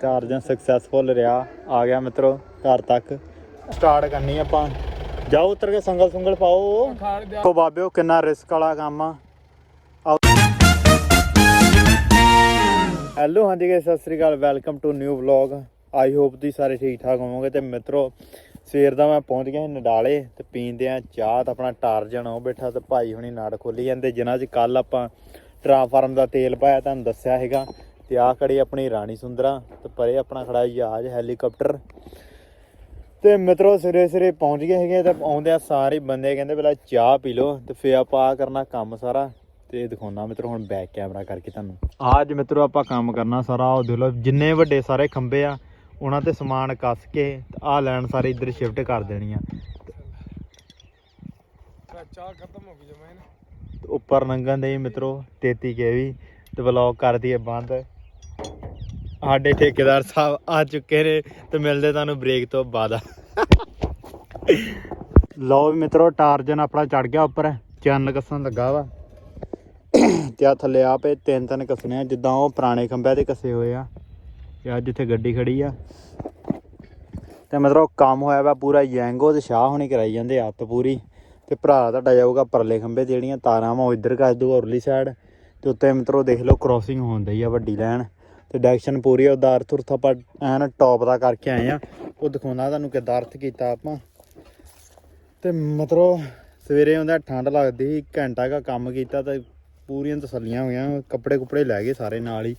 ਚਾਰਜਨ successful ਰਿਹਾ। ਆ ਗਿਆ ਮਿੱਤਰੋ, ਘਰ ਤੱਕ। ਸਟਾਰਟ ਕਰਨੀ ਆਪਾਂ। ਜਾਓ ਉਤਰ ਕੇ ਸੰਗਲ ਸੰਗਲ ਪਾਓ। ਕੋ ਬਾਬਿਓ, ਕਿੰਨਾ ਰਿਸਕ ਵਾਲਾ ਕੰਮ ਆ। ਹੈਲੋ ਹਾਂਜੀ ਗਾਇਸ ਸਤਿ ਸ੍ਰੀ ਅਕਾਲ। Welcome to new vlog I hope ਤੁਸੀਂ ਸਾਰੇ ਠੀਕ ਠਾਕ ਹੋਵੋਗੇ। ਤੇ ਮਿੱਤਰੋ, ਸਵੇਰ ਦਾ ਮੈਂ ਪਹੁੰਚ ਗਿਆ ਸੀ ਨਡਾਲੇ ਤੇ ਪੀਂਦੇ ਆ ਚਾਹ ਤਾਂ ਆਪਣਾ ਟਾਰਜਨ ਉਹ ਬੈਠਾ ਤੇ ਭਾਈ ਹੁਣੀ ਨਾੜ ਖੋਲੀ ਜਾਂਦੇ, ਜਿਨ੍ਹਾਂ 'ਚ ਕੱਲ ਆਪਾਂ ਟਰਾਂਸਫਾਰਮ ਦਾ ਤੇਲ ਪਾਇਆ, ਤੁਹਾਨੂੰ ਦੱਸਿਆ ਹੈਗਾ ਤੇ ਆਹ ਖੜੀ ਆਪਣੀ ਰਾਣੀ ਸੁੰਦਰਾ ਤੇ ਪਰੇ ਆਪਣਾ ਖੜਾ ਜਹਾਜ਼ ਹੈਲੀਕਾਪਟਰ। ਤੇ ਮਿੱਤਰੋ ਸਿਰੇ ਸਿਰੇ ਪਹੁੰਚ ਗਏ ਹੈਗੇ ਤੇ ਆਉਂਦਿਆਂ ਸਾਰੇ ਬੰਦੇ ਕਹਿੰਦੇ ਪਹਿਲਾਂ ਚਾਹ ਪੀ ਲਓ ਤੇ ਫੇਰ ਆਪਾਂ ਆਹ ਕਰਨਾ ਕੰਮ ਸਾਰਾ ਤੇ ਦਿਖਾਉਣਾ ਮਿੱਤਰੋ ਹੁਣ ਬੈਕ ਕੈਮਰਾ ਕਰਕੇ ਤੁਹਾਨੂੰ। ਅੱਜ ਮਿੱਤਰੋ ਆਪਾਂ ਕੰਮ ਕਰਨਾ ਸਾਰਾ ਉਹ ਦੇਖ ਲਓ ਜਿੰਨੇ ਵੱਡੇ ਸਾਰੇ ਖੰਬੇ ਆ ਉਹਨਾਂ ਤੇ ਸਮਾਨ ਕੱਸ ਕੇ ਆਹ ਲੈਣ ਸਾਰੇ ਇੱਧਰ ਸ਼ਿਫਟ ਕਰ ਦੇਣੀ ਆ। ਚਾਹ ਖਤਮ ਹੋ ਗਈ ਉੱਪਰ ਲੰਘਣ ਦੇ ਮਿੱਤਰੋ 33 ਕੇ ਵੀ ਤੇ ਵਲੌਗ ਕਰ ਦਈਏ ਬੰਦ। ਸਾਡੇ ਠੇਕੇਦਾਰ ਸਾਹਿਬ ਆ ਚੁੱਕੇ ਨੇ ਤੇ ਮਿਲਦੇ ਤੁਹਾਨੂੰ ਬ੍ਰੇਕ ਤੋਂ ਬਾਅਦ। ਲਓ ਵੀ ਮਿੱਤਰੋ, ਟਾਰਜਨ ਆਪਣਾ ਚੜ ਗਿਆ ਉੱਪਰ। ਚੰਨ ਕੱਸਣ ਲੱਗਾ ਵਾ। ਤੇ ਆ ਥੱਲੇ ਆ ਪਏ ਤਿੰਨ ਤਿੰਨ ਕੱਸਣੇ ਆ, ਜਿੱਦਾਂ ਉਹ ਪੁਰਾਣੇ ਖੰਭਿਆਂ ਤੇ ਕੱਸੇ ਹੋਏ ਆ। ਤੇ ਆ ਜਿੱਥੇ ਗੱਡੀ ਖੜੀ ਆ। ਤੇ ਮਿੱਤਰੋ, ਕੰਮ ਹੋਇਆ ਵਾ ਪੂਰਾ ਯੈਂਗੋ ਤੇ ਸ਼ਾਹ ਹੋਣੀ ਕਰਾਈ ਜਾਂਦੇ ਹੱਥ ਪੂਰੀ। ਤੇ ਭਰਾ ਤੁਹਾਡਾ ਜਾਊਗਾ ਪਰਲੇ ਖੰਭੇ ਤੇ ਜਿਹੜੀਆਂ ਤਾਰਾਂ ਵਾ, ਉਹ ਇੱਧਰ ਕੱਸ ਦੂਗਾ ਉਰਲੀ ਸਾਈਡ ਤੇ ਉੱਤੇ ਮਿੱਤਰੋ, ਦੇਖ ਲਓ ਕ੍ਰੋਸਿੰਗ ਦਈ ਆ ਵੱਡੀ ਲਾਈਨ ਤੇ ਡਾਇਰੈਕਸ਼ਨ ਪੂਰੀ ਆ ਉਹਦਾ ਉਰਥ ਆਪਾਂ ਐਨ ਟੌਪ ਦਾ ਕਰਕੇ ਆਏ ਆ। ਉਹ ਦਿਖਾਉਂਦਾ ਤੁਹਾਨੂੰ ਕਿੱਦਾਂ ਅਰਥ ਕੀਤਾ ਆਪਾਂ। ਤੇ ਮਤਲਬ ਸਵੇਰੇ ਹੁੰਦਾ ਠੰਡ ਲੱਗਦੀ ਸੀ, ਘੰਟਾ ਕਾ ਕੰਮ ਕੀਤਾ ਤੇ ਪੂਰੀਆਂ ਤਸੱਲੀਆਂ ਹੋਈਆਂ, ਕੱਪੜੇ ਕੁਪੜੇ ਲੈ ਗਏ ਸਾਰੇ ਨਾਲ ਹੀ।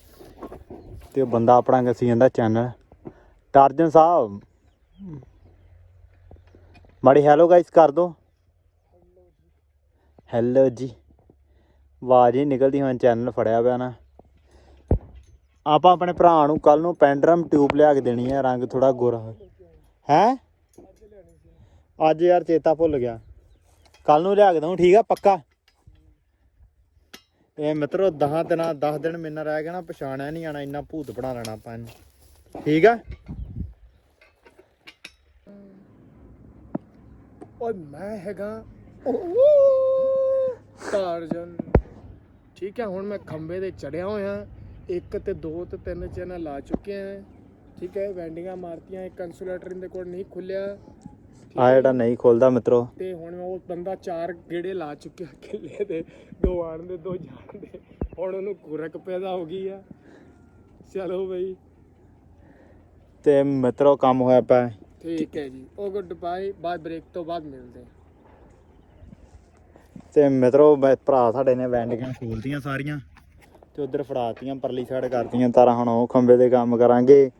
ਤੇ ਉਹ ਬੰਦਾ ਆਪਣਾ ਗਸੀ ਜਾਂਦਾ ਚੈਨਲ ਟਾਰਜਨ ਸਾਹਿਬ। ਮਾੜੀ ਹੈਲੋ ਗਾਇਸ ਕਰ ਦੋ। ਹੈਲੋ ਜੀ। ਆਵਾਜ਼ ਹੀ ਨਿਕਲਦੀ, ਹੁਣ ਚੈਨਲ ਫੜਿਆ ਪਿਆ ਨਾ। ਆਪਾਂ ਆਪਣੇ ਭਰਾ ਨੂੰ ਕੱਲ ਨੂੰ ਪੈਂਡਰਮ ਟਿਊਬ ਲਿਆ ਕੇ ਦੇਣੀ ਹੈ ਰੰਗ ਥੋੜਾ ਗੋਰਾ। ਹੈ? ਅੱਜ ਯਾਰ ਚੇਤਾ ਭੁੱਲ ਗਿਆ। ਕੱਲ ਨੂੰ ਲਿਆ ਕੇ ਦਊਂ, ਠੀਕ ਆ, ਪੱਕਾ? ਇਹ ਮਿੱਤਰੋ 10 ਦਿਨਾਂ 10 ਦਿਨ ਮੇਰੇ ਰਹਿ ਗਿਆ ਨਾ ਪਛਾਣਿਆ ਨਹੀਂ ਆਣਾ ਇੰਨਾ ਭੂਤ ਬਣਾ ਲੈਣਾ ਆਪਾਂ ਇਹਨੂੰ। ਠੀਕ ਆ? ਓਏ, ਮੈਂ ਹੈਗਾ ਟਾਰਜਨ ਠੀਕ ਹੈ ਹੁਣ ਮੈਂ ਖੰਬੇ ਤੇ ਚੜਿਆ ਹੋਇਆ। ਇੱਕ ਤੇ ਦੋ ਤੇ ਤਿੰਨ ਚੈਨਲ ਲਾ ਚੁੱਕੇ ਆ ਠੀਕ ਹੈ ਵੈਂਡਿੰਗਾਂ ਮਾਰਤੀਆਂ ਇੱਕ ਕੰਸੂਲੇਟਰ ਇਹਦੇ ਕੋਲ ਨਹੀਂ ਖੁੱਲਿਆ। ਆ? ਜਿਹੜਾ ਨਹੀਂ ਖੋਲਦਾ ਮਿੱਤਰੋ। ਤੇ ਹੁਣ ਉਹ ਬੰਦਾ ਚਾਰ ਗੇੜੇ ਲਾ ਚੁੱਕਿਆ ਕਿੱਲੇ ਦੇ ਦੋ ਆਣ ਦੇ ਦੋ ਜਾਣ ਦੇ। ਹੁਣ ਉਹਨੂੰ ਗੁਰਕ ਪੈਦਾ ਹੋ ਗਈ ਆ। ਚਲੋ ਬਈ। ਤੇ ਮਿੱਤਰੋ ਕੰਮ ਹੋਇਆ ਪਿਆ ਠੀਕ ਹੈ ਜੀ। ਉਹ ਗੁੱਡ ਬਾਏ। ਬਾਏ ਬ੍ਰੇਕ ਤੋਂ ਬਾਅਦ ਮਿਲਦੇ। ਤੇ ਮਿੱਤਰੋ ਮੈਂ- ਭਰਾ ਸਾਡੇ ਨੇ ਵੈਂਡੀਆਂ ਖੋਲਤੀਆਂ ਸਾਰੀਆਂ। ਤੇ ਉਧਰ ਫੜਾਤੀਆਂ, ਪਰਲੀ ਸਾਈਡ ਕਰਤੀਆਂ, ਤਾਰਾਂ ਹੁਣ ਉਹ ਖੰਬੇ ਦੇ ਕੰਮ ਕਰਾਂਗੇ।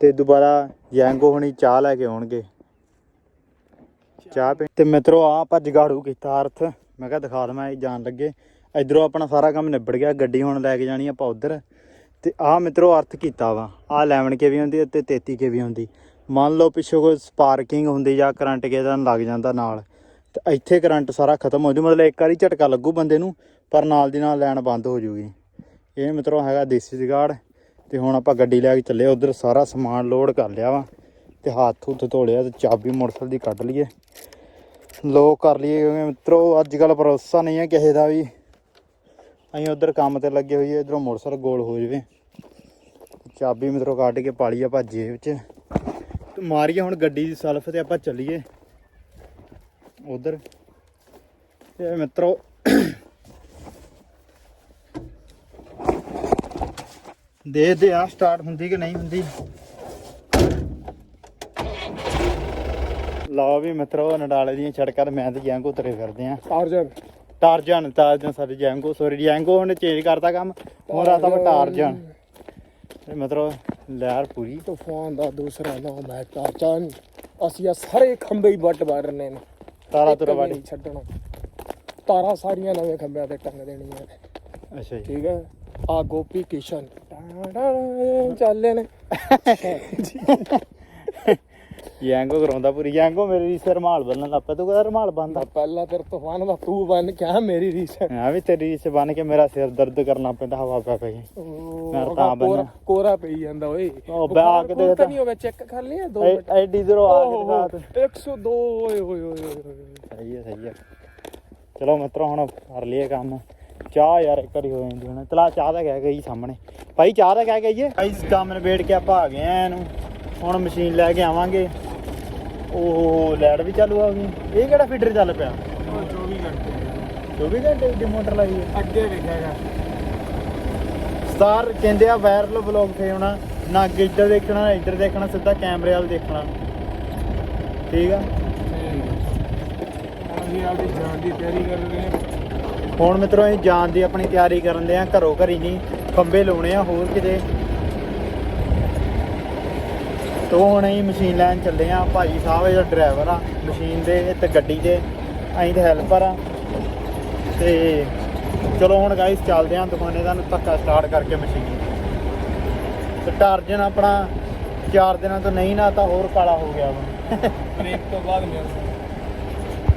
ਤੇ ਦੁਬਾਰਾ ਜੈਂਗੋ ਹੁਣੀ ਚਾਹ ਲੈ ਕੇ ਆਉਣਗੇ। ਚਾਹ ਪੀ ਤੇ ਮਿੱਤਰੋ ਆ ਆਪਾਂ ਜਗਾੜੂ ਕੀਤਾ ਅਰਥ। ਮੈਂ ਕਿਹਾ ਦਿਖਾ ਦਵਾਂ, ਇਹ ਜਾਣ ਲੱਗੇ। ਇਧਰੋਂ ਆਪਣਾ ਸਾਰਾ ਕੰਮ ਨਿਬੜ ਗਿਆ, ਗੱਡੀ ਹੁਣ ਲੈ ਕੇ ਜਾਣੀ ਆਪਾਂ ਉਧਰ। ਤੇ ਆਹ ਮਿੱਤਰੋ, ਅਰਥ ਕੀਤਾ ਵਾ। ਆ 11 ਕੇ ਵੀ ਹੁੰਦੀ ਤੇ 33 ਕੇ ਵੀ ਹੁੰਦੀ। ਮੰਨ ਲਓ ਪਿੱਛੋਂ ਕੋਈ ਸਪਾਰਕਿੰਗ ਹੁੰਦੀ ਜਾਂ ਕਰੰਟ ਕੇ ਦਾ ਲੱਗ ਜਾਂਦਾ ਨਾਲ। ਤੇ ਇੱਥੇ ਕਰੰਟ ਸਾਰਾ ਖਤਮ ਹੋ ਜੂ। ਮਤਲਬ ਇੱਕ ਵਾਰੀ ਝਟਕਾ ਲੱਗੂ ਬੰਦੇ ਨੂੰ, ਪਰ ਨਾਲ ਦੀ ਨਾਲ ਲਾਈਨ ਬੰਦ ਹੋ ਜੂਗੀ। ਇਹ ਮਿੱਤਰੋ ਹੈਗਾ ਦੇਸੀ ਜਗਾੜ ਤੇ ਹੁਣ ਆਪਾਂ ਗੱਡੀ ਲੈ ਕੇ ਚੱਲੇ ਉਧਰ ਸਾਰਾ ਸਮਾਨ ਲੋਡ ਕਰ ਲਿਆ ਵਾ ਤੇ ਹੱਥ ਹੁੱਥ ਧੋ ਲਿਆ ਤੇ ਚਾਬੀ ਮੋਟਰਸਾਈਕਲ ਦੀ ਕੱਢ ਲਈਏ। ਲੋਕ ਕਰ ਲਈਏ ਕਿਉਂਕਿ ਮਿੱਤਰੋ ਅੱਜ ਕੱਲ ਭਰੋਸਾ ਨਹੀਂ ਹੈ ਕਿਸੇ ਦਾ ਵੀ। ਅਸੀਂ ਉਧਰ ਕੰਮ ਤੇ ਲੱਗੇ ਹੋਈਏ, ਇਧਰੋਂ ਮੋਟਰਸਾਈਕਲ ਗੋਲ ਹੋ ਜਵੇ। ਚਾਬੀ ਮਿੱਤਰੋ ਕੱਢ ਕੇ ਪਾਲੀ ਆਪਾਂ ਜੇਬ 'ਚ ਤੇ ਮਾਰੀਏ ਹੁਣ ਗੱਡੀ ਦੀ ਸਲਫ ਤੇ ਆਪਾਂ ਚੱਲੀਏ। ਉਧਰ। ਤੇ ਮਿੱਤਰੋ ਦੇ ਦੇ ਆ ਸਟਾਰਟ ਹੁੰਦੀ ਕਿ ਨਹੀਂ ਹੁੰਦੀ। ਲਓ ਵੀ ਮਿੱਤਰੋ ਨਡਾਲੇ ਦੀਆਂ ਛੜਕਾਂ ਤੇ ਮੈਂ ਤੇ ਜੈਂਗੋ ਤੁਰੇ ਫਿਰਦੇ ਆ। ਟਾਰਜਨ ਟਾਰਜਨ ਟਾਰਜਨ ਸਾਡੇ ਜੈਂਗੋ ਸੋਰੀ ਜੈਂਗੋ ਉਹਨੇ ਚੇਂਜ ਕਰਤਾ ਕੰਮ। ਹੁਣ ਰਾਤਾ ਵਾ ਟਾਰਜਨ ਤੇ ਮਿੱਤਰੋ ਲਹਿਰ ਪੂਰੀ। ਤੂਫਾਨ ਦਾ ਦੂਸਰਾ ਨਾਮ ਹੈ ਟਾਰਜਨ ਅਸੀਂ ਆ ਸਾਰੇ ਖੰਭੇ ਹੀ ਵੱਟ ਮਾਰਨੇ ਨੇ। ਤਾਰਾ ਤੁਰਾ ਵੀ ਵਾੜੀ ਨਹੀਂ ਛੱਡਣਾ। ਤਾਰਾ ਸਾਰੀਆਂ ਨਵੇਂ ਖੰਭਿਆਂ ਤੇ ਟੰਗ ਦੇਣੀਆਂ ਨੇ। ਅੱਛਾ ਜੀ। ਠੀਕ ਹੈ। ਆ ਗੋਪੀ ਕਿਸ਼ਨ। ਚੱਲੇ ਨੇ ਜੈਂਗੋ ਕਰਾਉਂਦਾ ਪੂਰੀ। ਜੈਂਗੋ ਮੇਰੀ ਰੀਸ ਰਮਾਲ ਬੰਨਣ ਲੱਗ ਪਿਆ। ਤੂੰ ਕਹਿੰਦਾ ਰਮਾਲ ਮੈਂ ਪਹਿਲਾਂ ਤੇਰੇ ਤੂਫਾਨ ਦਾ ਤੂੰ ਬਣ ਕੇ ਆ ਮੇਰੀ ਰੀਸ। ਹੈ ਆ ਵੀ ਤੇਰੀ ਰੀਸ ਬਣ ਕੇ ਮੇਰਾ ਸਿਰ ਦਰਦ ਕਰਨਾ ਪੈਂਦਾ ਹਵਾ ਪੈ ਪਈ ਮੈਂ ਤਾਂ ਬੰਨ੍ਹਿਆ। ਕੋਰਾ ਪਈ ਜਾਂਦਾ ਓਏ। ਉਹ ਬੈ ਕੇ ਦੇਖ ਤਾਂ। ਨਹੀਂ ਹੋਵੇ ਚੈੱਕ ਕਰ ਲਿਆ ਦੋ ਐ- ਐਡੀ ਦੂਰੋਂ ਆ ਕੇ ਦਿਖਾ ਤੂੰ। 102 ਓਏ ਹੋਏ ਹੋਏ ਸਹੀ ਹੈ ਸਹੀ ਹੈ ਚਲੋ ਮਿੱਤਰੋ ਹੁਣ ਕਰ ਲਈਏ ਕੰਮ। ਚਾਹ ਯਾਰ ਇੱਕ ਵਾਰੀ ਹੋ ਜਾਂਦੀ ਹੁਣ। ਚਲਾ ਚਾਹ ਦਾ ਕਹਿ ਗਈ ਸਾਹਮਣੇ। ਭਾਈ ਚਾਹ ਦਾ ਕਹਿ ਗਈਏ ਭਾਈ ਇਸ ਕੰਮ ਨਿਬੇੜ ਕੇ ਆਪਾਂ ਆ ਗਏ ਆ ਇਹਨੂੰ। ਹੁਣ ਮਸ਼ੀਨ ਲੈ ਕੇ ਆਵਾਂਗੇ। ਉਹ ਲੈਟ ਵੀ ਚਾਲੂ ਆ ਗਈ ਇਹ ਕਿਹੜਾ ਫੀਡਰ ਚੱਲ ਪਿਆ? ਉਹ 24 ਘੰਟੇ। 24 ਘੰਟੇ ਦੀ ਮੋਟਰ ਲਾਈ ਹੈ ਅੱਗੇ ਲਿਖੇਗਾ ਸਟਾਰ ਕਹਿੰਦੇ ਆ ਵਾਇਰਲ ਵਲੌਗ ਤੇ ਹੋਣਾ ਨਾ ਅੱਗੇ ਇੱਧਰ ਦੇਖਣਾ ਨਾ ਇੱਧਰ ਦੇਖਣਾ ਸਿੱਧਾ ਕੈਮਰੇ ਵੱਲ ਦੇਖਣਾ। ਠੀਕ ਆ? ਅਸੀਂ ਆਪਦੀ ਜਾਨ ਦੀ ਤਿਆਰੀ ਕਰ ਰਹੇ ਹਾਂ। ਹੁਣ ਮਿੱਤਰੋ ਅਸੀਂ ਜਾਣ ਦੀ ਆਪਣੀ ਤਿਆਰੀ ਕਰਨ ਦੇ ਆ ਘਰੋਂ ਘਰੀ ਨਹੀਂ ਖੰਬੇ ਲਾਉਣੇ ਆ ਹੋਰ ਕਿਤੇ। ਤੋ ਹੁਣ ਅਸੀਂ ਮਸ਼ੀਨ ਲੈਣ ਚੱਲੇ ਆ ਭਾਜੀ ਸਾਹਿਬ ਜਿਹੜਾ ਡਰਾਈਵਰ ਆ ਮਸ਼ੀਨ ਦੇ ਤੇ ਗੱਡੀ ਦੇ। ਅਸੀਂ ਤੇ ਹੈਲਪਰ ਆ। ਤੇ ਚਲੋ ਹੁਣ ਗਾਇਸ ਚੱਲਦੇ ਆ ਦੁਕਾਨੇ ਦਾ ਧੱਕਾ ਸਟਾਰਟ ਕਰਕੇ ਮਸ਼ੀਨ ਤੇ ਟਾਰਜਨ ਆਪਣਾ ਚਾਰ ਦਿਨਾਂ ਤੋਂ ਨਹੀਂ ਨਾ ਤਾਂ ਹੋਰ ਕਾਲਾ ਹੋ ਗਿਆ ਵਾ। ਬ੍ਰੇਕ ਤੋਂ ਬਾਅਦ ਮਿਲ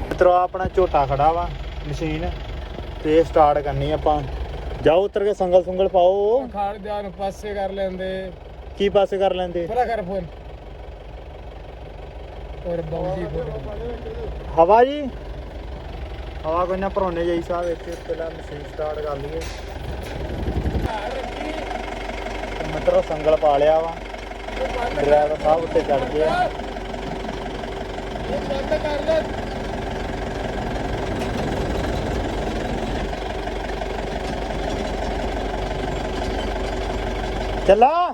ਮਿੱਤਰੋ ਆਪਣਾ ਝੋਟਾ ਖੜਾ ਵਾ ਮਸ਼ੀਨ। ਤੇ ਸਟਾਰਟ ਕਰਨੀ ਆਪਾਂ। ਜਾਓ ਉਤਰ ਕੇ ਸੰਗਲ ਸੁੰਗਲ ਪਾਓ। ਖਾੜ ਦਿਆਂ ਨੂੰ ਪਾਸੇ ਕਰ ਲੈਂਦੇ। ਕੀ ਪਾਸੇ ਕਰ ਲੈਂਦੇ? ਬੜਾ ਕਰ ਫੋਨ। ਔਰ ਬਾਉਂਡੀ ਹਵਾ ਜੀ? ਹਵਾ ਕੋਈ ਨਾ ਭਰੋਨੇ ਜਾਈ ਸਾਹਿਬ ਇੱਥੇ ਪਹਿਲਾਂ ਮਸ਼ੀਨ ਸਟਾਰਟ ਕਰ ਲਈਏ। ਮਿੱਤਰੋ ਸੰਗਲ ਪਾ ਲਿਆ ਵਾ। ਡਰਾਈਵਰ ਸਾਹਿਬ ਉੱਤੇ ਚੜ ਗਏ ਆ ਬੰਦ ਕਰ ਲੈ। ਚੱਲਾ।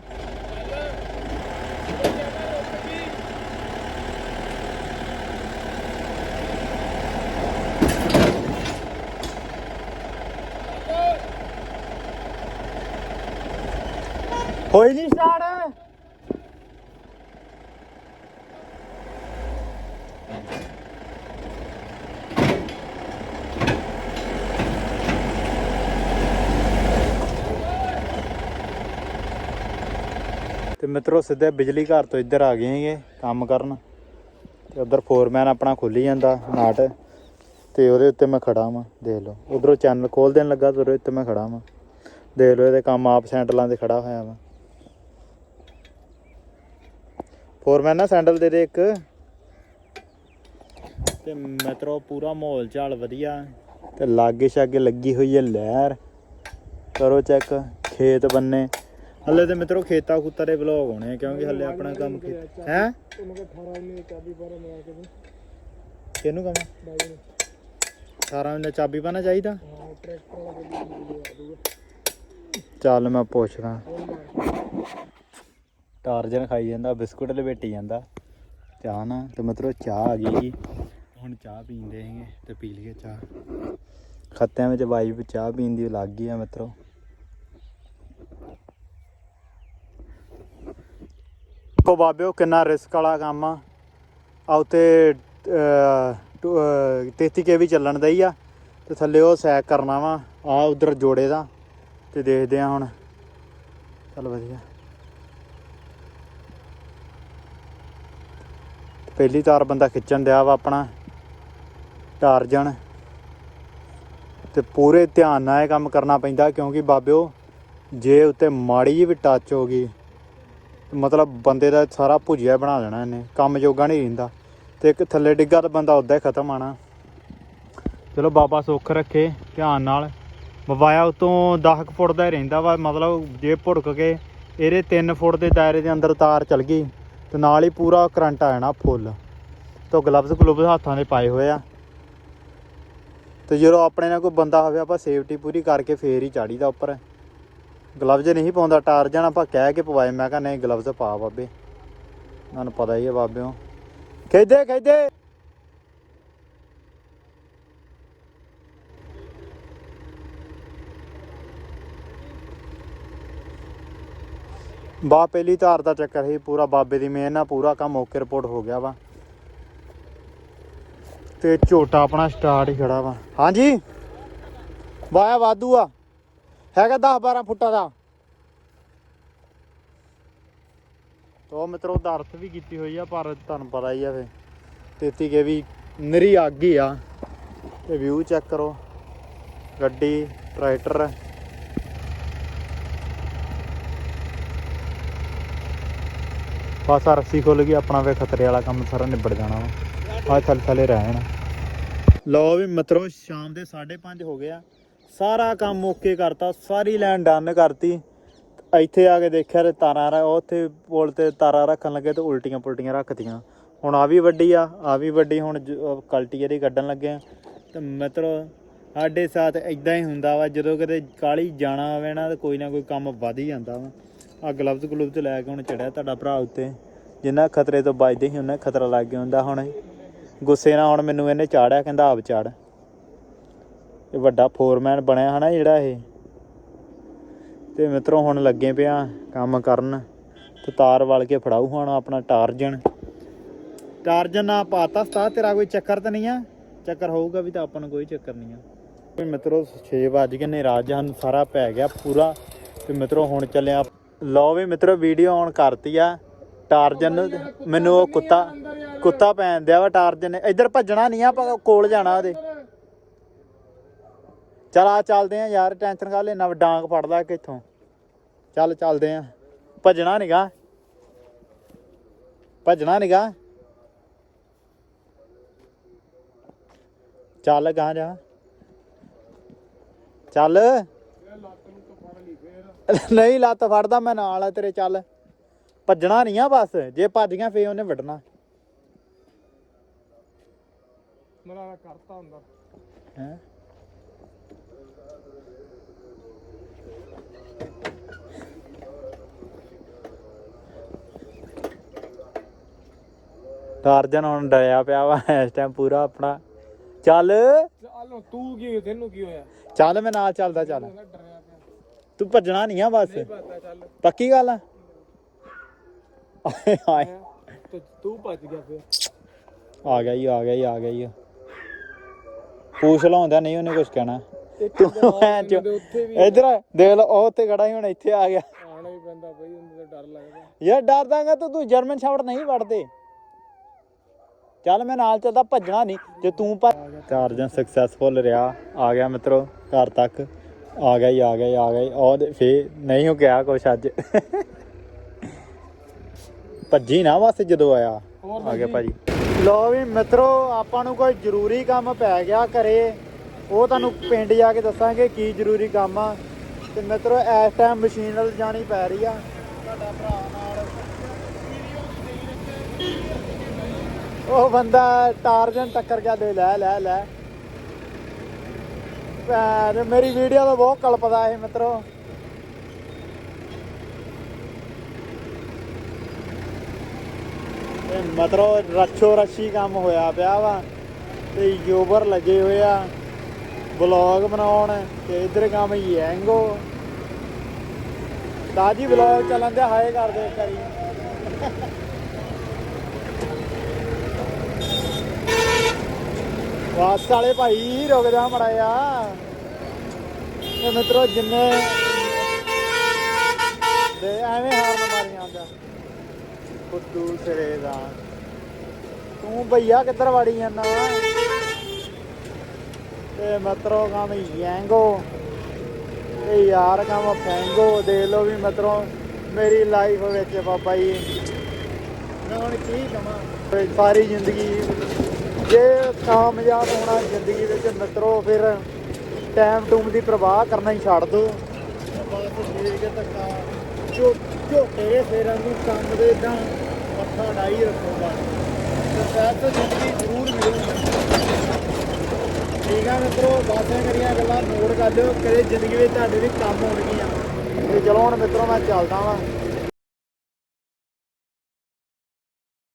ਹੋਈ ਨਹੀਂ ਸਟਾਰਟ ਤੇ ਮਿੱਤਰੋ, ਸਿੱਧੇ ਬਿਜਲੀ ਘਰ ਤੋਂ ਇੱਧਰ ਆ ਗਏ ਹੈਗੇ ਕੰਮ ਕਰਨ। ਤੇ ਉਧਰ ਫੋਰਮੈਨ ਆਪਣਾ ਖੋਲੀ ਜਾਂਦਾ, ਨਾਟ। ਤੇ ਉਹਦੇ ਉੱਤੇ ਮੈਂ ਖੜਾ ਵਾਂ, ਦੇਖ ਲਓ। ਉਧਰੋਂ ਚੈਨਲ ਖੋਲ ਦੇਣ ਲੱਗਾ ਤੇ ਉਹਦੇ ਉੱਤੇ ਮੈਂ ਖੜਾ ਵਾਂ। ਦੇਖ ਲਓ, ਇਹਦੇ ਕੰਮ ਆਪ ਸੈਂਡਲਾਂ ਤੇ ਖੜਾ ਹੋਇਆ ਵਾਂ। ਫੋਰਮੈਨ ਨਾ ਸੈਂਡਲ ਦੇ ਦੇ ਇੱਕ। ਤੇ ਮਿੱਤਰੋ, ਪੂਰਾ ਮਾਹੌਲ ਚਾਲ ਵਧੀਆ। ਤੇ ਲਾਗੇ ਛਾਗੇ ਲੱਗੀ ਹੋਈ ਹੈ ਲਹਿਰ। ਕਰੋ ਚੈੱਕ, ਖੇਤ ਬੰਨੇ। ਹੱਲੇ ਤੇ ਮਿੱਤਰੋ ਖੇਤਾਂ ਖੂਤਾਂ ਦੇ ਵਲੌਗ ਹੋਣੇ ਆ ਕਿਉਂਕਿ ਹੱਲੇ ਆਪਣਾ ਕੰਮ ਹੈ? ਉਹਨੂੰ ਕੋ 18 ਨੇ ਚਾਬੀ ਕੇ ਦੇ ਕਿਹਨੂੰ ਕਹਾਂ? ਬਾਈ ਨੂੰ ਚਾਬੀ ਪਾਣਾ ਚਾਹੀਦਾ? ਹਾਂ ਟਰੈਕਟਰ ਵਾਲਾ ਗੱਡੀ ਨੂੰ ਦੇ ਦੂਗਾ। ਚੱਲ ਮੈਂ ਪੁੱਛਦਾ। ਟਾਰਜਨ ਖਾਈ ਜਾਂਦਾ ਬਿਸਕੁਟ ਲਪੇਟੀ ਜਾਂਦਾ। ਚਾਹ ਨਾ ਤੇ ਮਤਲਬ ਚਾਹ ਆ ਗਈ। ਜੀ ਹੁਣ ਚਾਹ ਪੀਂਦੇ ਹੈਗੇ ਤੇ ਪੀ ਲਈਏ ਚਾਹ। ਖੱਤਿਆਂ ਵਿੱਚ ਵਾਈਬ ਚਾਹ ਪੀਣ ਦੀ ਲੱਗ ਗਈ ਆ ਮਿੱਤਰੋ। ਕੋ ਬਾਬਿਓ, ਕਿੰਨਾ ਰਿਸਕ ਵਾਲਾ ਕੰਮ ਆ। ਆ ਉਤੇ 33 ਕੇ ਵੀ ਚੱਲਣ ਦਾ ਹੀ ਆ। ਤੇ ਥੱਲੇ ਉਹ ਸੈਕ ਕਰਨਾ ਵਾ ਆ ਉਧਰ ਜੋੜੇ ਦਾ। ਤੇ ਦੇਖਦੇ ਆ ਹੁਣ। ਚੱਲ ਵਧੀਆ। ਪਹਿਲੀ ਤਾਰ ਬੰਦਾ ਖਿੱਚਣ ਦਿਆ ਵਾ ਆਪਣਾ। ਟਾਰਜਨ ਤੇ ਪੂਰੇ ਧਿਆਨ ਨਾਲ ਇਹ ਕੰਮ ਕਰਨਾ ਪੈਂਦਾ, ਕਿਉਂਕਿ ਬਾਬਿਓ, ਜੇ ਉੱਤੇ ਮਾੜੀ ਜਿਹੀ ਵੀ ਟੱਚ ਹੋ ਗਈ ਮਤਲਬ ਬੰਦੇ ਦਾ ਸਾਰਾ ਭੁਜਿਆ ਬਣਾ ਦੇਣਾ ਇਹਨੇ, ਕੰਮ ਜੋਗਾ ਨਹੀਂ ਰਹਿੰਦਾ। ਤੇ ਇੱਕ ਥੱਲੇ ਡਿੱਗਾ ਤਾਂ ਬੰਦਾ ਉਦਾਂ ਹੀ ਖਤਮ ਆਣਾ। ਚਲੋ ਬਾਬਾ ਸੁੱਖ ਰੱਖੇ, ਧਿਆਨ ਨਾਲ। ਮਵਾਇਆ ਉਤੋਂ 10 ਕੁ ਫੁੱਟ ਦਾ ਹੀ ਰਹਿੰਦਾ ਵਾ, ਮਤਲਬ ਜੇ ਭੁੜਕ ਕੇ ਇਹਦੇ 3 ਫੁੱਟ ਦੇ ਦਾਇਰੇ ਦੇ ਅੰਦਰ ਤਾਰ ਚਲ ਗਈ, ਤੇ ਨਾਲ ਹੀ ਪੂਰਾ ਕਰੰਟ ਆ ਜਾਣਾ ਫੁੱਲ। ਤੋਂ ਗਲਵਜ਼ ਗਲਵਜ਼ ਹੱਥਾਂ ਦੇ ਪਾਏ ਹੋਏ ਆ। ਤੇ ਜਦੋਂ ਆਪਣੇ ਨਾਲ ਕੋਈ ਬੰਦਾ ਹੋਵੇ, ਆਪਾਂ ਸੇਫਟੀ ਪੂਰੀ ਕਰਕੇ ਫੇਰ ਹੀ ਚਾੜੀਦਾ ਉੱਪਰ। ਗਲਵਜ਼ ਨਹੀਂ ਪਾਉਂਦਾ ਟਾਰਜਨ ਆਪਾਂ ਕਹਿ ਕੇ ਪਵਾਏ। ਮੈਂ ਕਿਹਾ, ਨਹੀਂ ਗਲਵਜ਼ ਪਾ ਬਾਬੇ। ਤੁਹਾਨੂੰ ਪਤਾ ਹੀ ਹੈ ਬਾਬਿਓ। ਖੇਦੇ ਖੇਦੇ ਬਾ, ਪਹਿਲੀ ਧਾਰ ਦਾ ਚੱਕਰ ਸੀ, ਪੂਰਾ ਬਾਬੇ ਦੀ ਮਿਹਰ ਨਾਲ ਪੂਰਾ ਕੰਮ ਓਕੇ ਰਿਪੋਰਟ ਹੋ ਗਿਆ ਵਾ। ਤੇ ਝੋਟਾ ਆਪਣਾ ਸਟਾਰਟ ਹੀ ਖੜਾ ਵਾ। ਹਾਂਜੀ? ਵਾਇਆ ਵਾਧੂ ਆ। ਹੈਗਾ 10 12 ਫੁੱਟਾਂ ਦਾ। ਤੋ ਮਿੱਤਰੋ ਦਰਤ ਵੀ ਕੀਤੀ ਹੋਈ ਆ, ਪਰ ਤੁਹਾਨੂੰ ਪਤਾ ਹੀ ਆ ਫੇ 33 ਕੇ ਵੀ ਨਰੀ ਅੱਗ ਹੀ ਆ। ਤੇ ਵਿਊ ਚੈੱਕ ਕਰੋ। ਗੱਡੀ, ਟਰੈਕਟਰ। ਬਸ ਆਹ ਰੱਸੀ ਖੁੱਲ ਗਈ, ਆਪਣਾ ਵੇ ਖਤਰੇ ਵਾਲਾ ਕੰਮ ਸਾਰਾ ਨਿਬੜ ਜਾਣਾ ਵਾ। ਆ ਥੱਲੇ ਥੱਲੇ ਰਹਿਣ ਲਓ ਵੀ ਮਿੱਤਰੋ, ਸ਼ਾਮ ਦੇ 5:30 ਹੋ ਗਏ ਆ। ਸਾਰਾ ਕੰਮ ਓਕੇ ਕਰਤਾ, ਸਾਰੀ ਲਾਈਨ ਡਨ ਕਰਤੀ। ਇੱਥੇ ਆ ਕੇ ਦੇਖਿਆ ਤੇ ਤਾਰਾਂ ਰ, ਉੱਥੇ ਪੁਲ ਤੇ ਤਾਰਾਂ ਰੱਖਣ ਲੱਗੇ ਤੇ ਉਲਟੀਆਂ ਪੁਲਟੀਆਂ ਰੱਖਤੀਆਂ। ਹੁਣ ਆ ਵੀ ਵੱਡੀ ਆ ਆ ਵੀ ਵੱਡੀ, ਹੁਣ ਜ- ਅਹ ਕੱਢਣ ਲੱਗੇ ਆ। ਤੇ ਮਿੱਤਰੋ, ਸਾਡੇ ਸਾਥ ਇਦਾਂ ਹੀ ਹੁੰਦਾ ਵਾ, ਜਦੋਂ ਕਦੇ ਕਾਲੀ ਜਾਣਾ ਹੋਵੇ ਨਾ, ਤੇ ਕੋਈ ਨਾ ਕੋਈ ਕੰਮ ਵੱਧ ਹੀ ਜਾਂਦਾ ਵਾ। ਆ ਗਲਵਜ਼ ਗਲਵਜ਼ ਲੈ ਕੇ ਹੁਣ ਚੜਿਆ ਤੁਹਾਡਾ ਭਰਾ ਉੱਤੇ। ਜਿੰਨਾ ਖਤਰੇ ਤੋਂ ਬਚਦੇ ਸੀ, ਉਹਨਾਂ ਖਤਰਾ ਲੱਗ ਗਿਆ ਹੁੰਦਾ ਹੁਣ। ਗੁੱਸੇ ਨਾਲ ਹੁਣ ਮੈਨੂੰ ਇਹਨੇ ਚਾੜਿਆ, ਕਹਿੰਦਾ ਆਪ ਚਾੜ। ਇਹ ਵੱਡਾ ਫੋਰਮੈਨ ਬਣਿਆ ਹਨਾ ਜਿਹੜਾ ਇਹ। ਤੇ ਮਿੱਤਰੋ, ਹੁਣ ਲੱਗੇ ਪਿਆ ਕੰਮ ਕਰਨ। ਤੇ ਤਾਰ ਵਲ ਕੇ ਫੜਾਊ ਹੁਣ ਆਪਣਾ ਟਾਰਜਨ। ਟਾਰਜਨ ਨਾ ਪਾਤਾ ਸਤਾ, ਤੇਰਾ ਕੋਈ ਚੱਕਰ ਤਾਂ ਨਹੀਂ ਆ? ਚੱਕਰ ਹੋਊਗਾ ਵੀ ਤਾਂ ਆਪਾਂ ਨੂੰ ਕੋਈ ਚੱਕਰ ਨਹੀਂ ਆ। ਵੀ ਮਿੱਤਰੋ 6 ਵਜ ਗਏ ਨੇ ਰਾਤ ਜਨ ਸਾਰਾ ਪੈ ਗਿਆ ਪੂਰਾ। ਤੇ ਮਿੱਤਰੋ, ਹੁਣ ਚੱਲਿਆ ਲਓ ਵੀ ਮਿੱਤਰੋ ਵੀਡੀਓ ਆਨ ਕਰਤੀ ਆ। ਟਾਰਜਨ, ਮੈਨੂੰ ਉਹ ਕੁੱਤਾ ਕੁੱਤਾ ਪੈਣ ਦਿਆ ਵਾ ਟਾਰਜਨ। ਇੱਧਰ ਭੱਜਣਾ ਨਹੀਂ ਆ, ਆਪਾਂ ਕੋਲ ਜਾਣਾ ਉਹਦੇ। ਚਲ ਆ ਚੱਲਦੇ ਆ ਯਾਰ ਟੈਨਸ਼ਨ ਕਰ ਲੈਣਾ ਡਾਂਗ ਫੜਦਾ ਕਿੱਥੋਂ ਚੱਲ ਚੱਲਦੇ ਆ। ਭੱਜਣਾ ਨੀਗਾ। ਭੱਜਣਾ ਨੀਗਾ। ਚੱਲ ਗਾਂ ਜਾ। ਚੱਲ। ਨਹੀਂ ਲੱਤ ਫੜਦਾ ਮੈਂ ਨਾਲ ਆ ਤੇਰੇ ਚੱਲ। ਭੱਜਣਾ ਨਹੀਂ ਆ ਬਸ ਜੇ ਭੱਜ ਗਿਆ ਫੇਰ ਉਹਨੇ ਵੱਢਣਾ। ਮੇਰਾ ਕਰਤਾ ਹੁੰਦਾ। ਹੈ? ਟਾਰਜਨ ਹੁਣ ਡਰਿਆ ਪਿਆ ਵਾ ਇਸ ਟਾਈਮ ਪੂਰਾ ਆਪਣਾ। ਚੱਲ। ਚੱਲ ਤੂੰ ਕੀ ਤੈਨੂੰ ਕੀ ਹੋਇਆ? ਚੱਲ ਮੈਂ ਨਾਲ ਚੱਲਦਾ ਚੱਲ। ਤੂੰ ਭੱਜਣਾ ਨਹੀਂ ਆ ਬਸ। ਪੱਕੀ ਗੱਲ ਆ? ਹਾਏ ਹੈਂ? ਤੇ ਤੂੰ ਭੱਜ ਗਿਆ ਫਿਰ। ਆ ਗਿਆ ਜੀ ਆ ਗਿਆ ਜੀ ਆ ਗਿਆ ਜੀ। ਪੂਛ ਲਾਉਂਦਾ ਨਹੀਂ ਉਹਨੇ ਕੁਝ ਕਹਿਣਾ। ਤੂੰ ਜਵਾਬ ਐਂ ਚ- ਤੇ ਇਧਰ ਦੇਖ ਲਓ ਉਹ ਉੱਥੇ ਖੜਾ ਹੀ ਹੁਣ ਇੱਥੇ ਆ ਗਿਆ। ਆਣਾ ਹੀ ਪੈਂਦਾ ਬਈ ਉਹਨੂੰ ਤਾਂ ਡਰ ਲੱਗਦਾ। ਯਾਰ ਡਰਦਾਗਾ ਤੂੰ ਤੂੰ ਜਰਮਨ ਸ਼ਾਫਟ ਨਹੀਂ ਵੜਦੇ। ਚੱਲ ਮੈਂ ਨਾਲ ਚੱਲਦਾ ਭੱਜਣਾ ਨਹੀਂ। ਜੇ ਤੂੰ ਪਰ ਚਾਰਜਨ ਸਕਸੈਸਫੁਲ ਰਿਹਾ। ਆ ਗਿਆ ਮਿੱਤਰੋ ਘਰ ਤੱਕ। ਆ ਗਿਆ ਹੀ ਆ ਗਿਆ ਹੀ ਆ ਗਿਆ ਦੇ- ਫੇ ਨਹੀਂ ਹੋ ਗਿਆ ਕੁਛ ਅੱਜ। ਭੱਜੀ ਨਾ ਬਸ ਜਦੋਂ ਆਇਆ। ਆ ਗਿਆ ਭਾਜੀ। ਲੋ ਵੀ ਮਿੱਤਰੋ ਆਪਾਂ ਨੂੰ ਕੋਈ ਜ਼ਰੂਰੀ ਕੰਮ ਪੈ ਗਿਆ ਘਰੇ। ਉਹ ਤੁਹਾਨੂੰ ਪਿੰਡ ਜਾ ਕੇ ਦੱਸਾਂਗੇ ਕੀ ਜ਼ਰੂਰੀ ਕੰਮ ਆ। ਤੇ ਮਿੱਤਰੋ ਇਸ ਟਾਈਮ ਮਸ਼ੀਨ ਨਾਲ ਜਾਣੀ ਪੈ ਰਹੀ ਆ। ਤੁਹਾਡਾ ਭਰਾ ਨਾਲ ਉਹ ਬੰਦਾ ਟਾਰਜਨ ਟੱਕਰ ਗਿਆ, ਦੇ ਲੈ ਲੈ ਲੈ। ਭੈਣ, ਮੇਰੀ ਵੀਡੀਓ ਦਾ ਬਹੁਤ ਕਲਪਦਾ ਇਹ ਮਿੱਤਰੋ। ਤੇ ਮਤਲਬ ਰੱਛੋ ਰੱਛੀ ਕੰਮ ਹੋਇਆ ਪਿਆ ਵਾ। ਤੇ ਯੂਬਰ ਲੱਗੇ ਹੋਏ ਆ। ਵਲੌਗ ਬਣਾਉਣ, ਤੇ ਇਧਰ ਕੰਮ ਯੈਂਗੋ ਤਾਜ਼ੀ ਵਲੌਗ ਚੱਲਣ ਦੇ ਹਾਏ ਕਰਦੇ ਕਰੀ। ਬੱਸ ਵਾਲੇ ਭਾਈ, ਰੁਕ ਜਾ ਮੜਾਇਆ ਇਹ ਮਿੱਤਰੋ, ਜਿੰਨੇ ਤੇ ਐਵੇਂ ਹਾਰ ਮਾਰੀ ਆਂਦਾ ਫੁੱਦੂ ਸਿਰੇ ਦਾ। ਤੂੰ ਭਈਆ ਕਿੱਧਰ ਵੜੀ ਜਾਂਦਾ? ਤੇ ਮਤਰੋ, ਕੰਮ ਯੈਂਗੋ ਇਹ ਯਾਰ ਕੰਮ ਫੈਂਗੋ। ਦੇ ਲੋ ਵੀ ਮਤਰੋ, ਮੇਰੀ ਲਾਈਫ ਵਿੱਚ ਬਾਬਾ ਜੀ, ਮੈਂ ਹੁਣ ਕੀ ਕਵਾਂ? ਸਾਰੀ ਜ਼ਿੰਦਗੀ ਜੇ ਕਾਮਯਾਬ ਹੋਣਾ ਜ਼ਿੰਦਗੀ ਵਿੱਚ ਮਿੱਤਰੋ ਫਿਰ ਟਾਈਮ ਟੂਮ ਦੀ ਪ੍ਰਵਾਹ ਕਰਨਾ ਹੀ ਛੱਡ ਦੋ। ਬਸ ਠੀਕ ਧੱਕਾ ਝੋ ਝੋਟੇ ਫੇਰਾਂ ਨੂੰ ਕੰਮ ਦੇ ਇਦਾਂ ਮੱਥਾ ਡਾਈ ਰੱਖੂਗਾ। ਤੇ ਸਹਿਤ ਜ਼ਿੰਦਗੀ ਜ਼ਰੂਰ ਮਿਲੂਗੀ। ਠੀਕ ਆ ਮਿੱਤਰੋ ਬਾਤਾਂ ਕਰੀਆਂ ਗੱਲਾਂ ਨੋਟ ਕਰ ਲਿਓ ਕਦੇ ਜ਼ਿੰਦਗੀ ਵਿੱਚ ਤੁਹਾਡੇ ਵੀ ਕੰਮ ਹੋਣਗੀਆਂ ਤੇ ਚਲੋ ਹੁਣ ਮਿੱਤਰੋ ਮੈਂ ਚੱਲਦਾ ਵਾਂ।